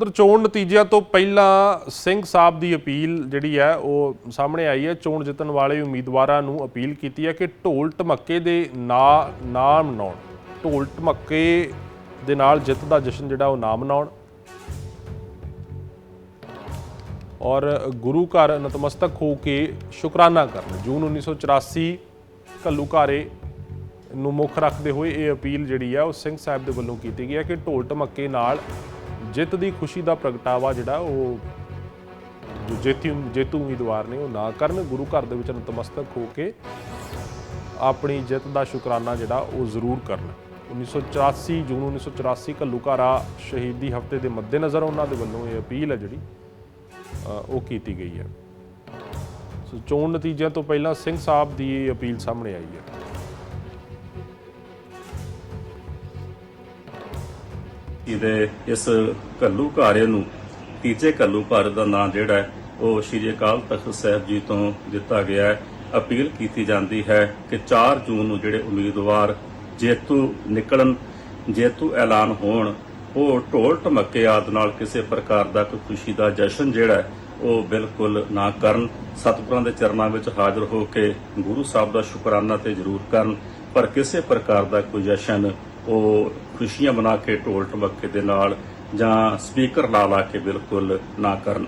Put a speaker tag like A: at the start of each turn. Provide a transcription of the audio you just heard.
A: ਉਧਰ ਚੋਣ ਨਤੀਜਿਆਂ ਤੋਂ ਪਹਿਲਾਂ ਸਿੰਘ ਸਾਹਿਬ ਦੀ ਅਪੀਲ ਜਿਹੜੀ ਹੈ, ਉਹ ਸਾਹਮਣੇ ਆਈ ਹੈ। ਚੋਣ ਜਿੱਤਣ ਵਾਲੇ ਉਮੀਦਵਾਰਾਂ ਨੂੰ ਅਪੀਲ ਕੀਤੀ ਹੈ ਕਿ ਢੋਲ ਧਮੱਕੇ ਦੇ ਨਾ ਨਾ ਮਨਾਉਣ। ਢੋਲ ਧਮੱਕੇ ਦੇ ਨਾਲ ਜਿੱਤ ਦਾ ਜਸ਼ਨ ਜਿਹੜਾ, ਉਹ ਨਾ ਮਨਾਉਣ। ਔਰ ਗੁਰੂ ਘਰ ਨਤਮਸਤਕ ਹੋ ਕੇ ਸ਼ੁਕਰਾਨਾ ਕਰਨ। ਜੂਨ 1984 ਘੱਲੂਘਾਰੇ ਨੂੰ ਮੁੱਖ ਰੱਖਦੇ ਹੋਏ ਇਹ ਅਪੀਲ ਜਿਹੜੀ ਹੈ, ਉਹ ਸਿੰਘ ਸਾਹਿਬ ਦੇ ਵੱਲੋਂ ਕੀਤੀ ਗਈ ਹੈ ਕਿ ਢੋਲ ਢਮੱਕੇ ਨਾਲ ਜਿੱਤ ਦੀ ਖੁਸ਼ੀ ਦਾ ਪ੍ਰਗਟਾਵਾ ਜਿਹੜਾ ਉਹ ਜੋ ਜੇਤੂ ਜੇਤੂ ਉਮੀਦਵਾਰ ਨੇ ਉਹ ਨਾ ਕਰਨ, ਗੁਰੂ ਘਰ ਦੇ ਵਿੱਚ ਨਤਮਸਤਕ ਹੋ ਕੇ ਆਪਣੀ ਜਿੱਤ ਦਾ ਸ਼ੁਕਰਾਨਾ ਜਿਹੜਾ ਉਹ ਜ਼ਰੂਰ ਕਰਨ। 1984 ਜੂਨ 1984 ਘੱਲੂਘਾਰਾ ਸ਼ਹੀਦੀ ਹਫ਼ਤੇ ਦੇ ਮੱਦੇਨਜ਼ਰ ਉਹਨਾਂ ਦੇ ਵੱਲੋਂ ਇਹ ਅਪੀਲ ਹੈ ਜਿਹੜੀ ਉਹ ਕੀਤੀ ਗਈ ਹੈ। ਸੋ ਚੋਣ ਨਤੀਜਿਆਂ ਤੋਂ ਪਹਿਲਾਂ ਸਿੰਘ ਸਾਹਿਬ ਦੀ ਇਹ ਅਪੀਲ ਸਾਹਮਣੇ ਆਈ ਹੈ।
B: ਇਹਦੇ ਇਸ ਕੱਲੂ ਘਾਰੇ ਨੂੰ, ਤੀਜੇ ਕੱਲੂ ਘਾਰੇ ਦਾ ਨਾਂ ਜਿਹੜਾ ਹੈ, ਉਹ ਸ਼੍ਰੀ ਅਕਾਲ ਤਖਤ ਸਾਹਿਬ ਜੀ ਤੋਂ ਦਿੱਤਾ ਗਿਆ ਹੈ। ਅਪੀਲ ਕੀਤੀ ਜਾਂਦੀ ਹੈ ਕਿ 4 ਜੂਨ ਨੂੰ ਜਿਹੜੇ ਉਮੀਦਵਾਰ ਜੇਤੂ ਨਿਕਲਣ, ਜੇਤੂ ਐਲਾਨ ਹੋਣ, ਉਹ ਢੋਲ ਢਮੱਕੇ ਆਦਿ ਨਾਲ ਕਿਸੇ ਪ੍ਰਕਾਰ ਦਾ ਕੋਈ ਖੁਸ਼ੀ ਦਾ ਜਸ਼ਨ ਜਿਹੜਾ ਹੈ, ਉਹ ਬਿਲਕੁਲ ਨਾ ਕਰਨ। ਸਤਿਗੁਰਾਂ ਦੇ ਚਰਨਾਂ ਵਿੱਚ ਹਾਜ਼ਰ ਹੋ ਕੇ ਗੁਰੂ ਸਾਹਿਬ ਦਾ ਸ਼ੁਕਰਾਨਾ ਤੇ ਜ਼ਰੂਰ ਕਰਨ। ਪਰ ਕਿਸੇ ਪ੍ਰਕਾਰ ਦਾ ਕੋਈ ਜਸ਼ਨ ਉਹ ਖੁਸ਼ੀਆਂ ਮਨਾ ਕੇ ਢੋਲ ਢਮੱਕੇ ਦੇ ਨਾਲ ਜਾਂ ਸਪੀਕਰ ਲਾ ਲਾ ਕੇ ਬਿਲਕੁਲ ਨਾ ਕਰਨ।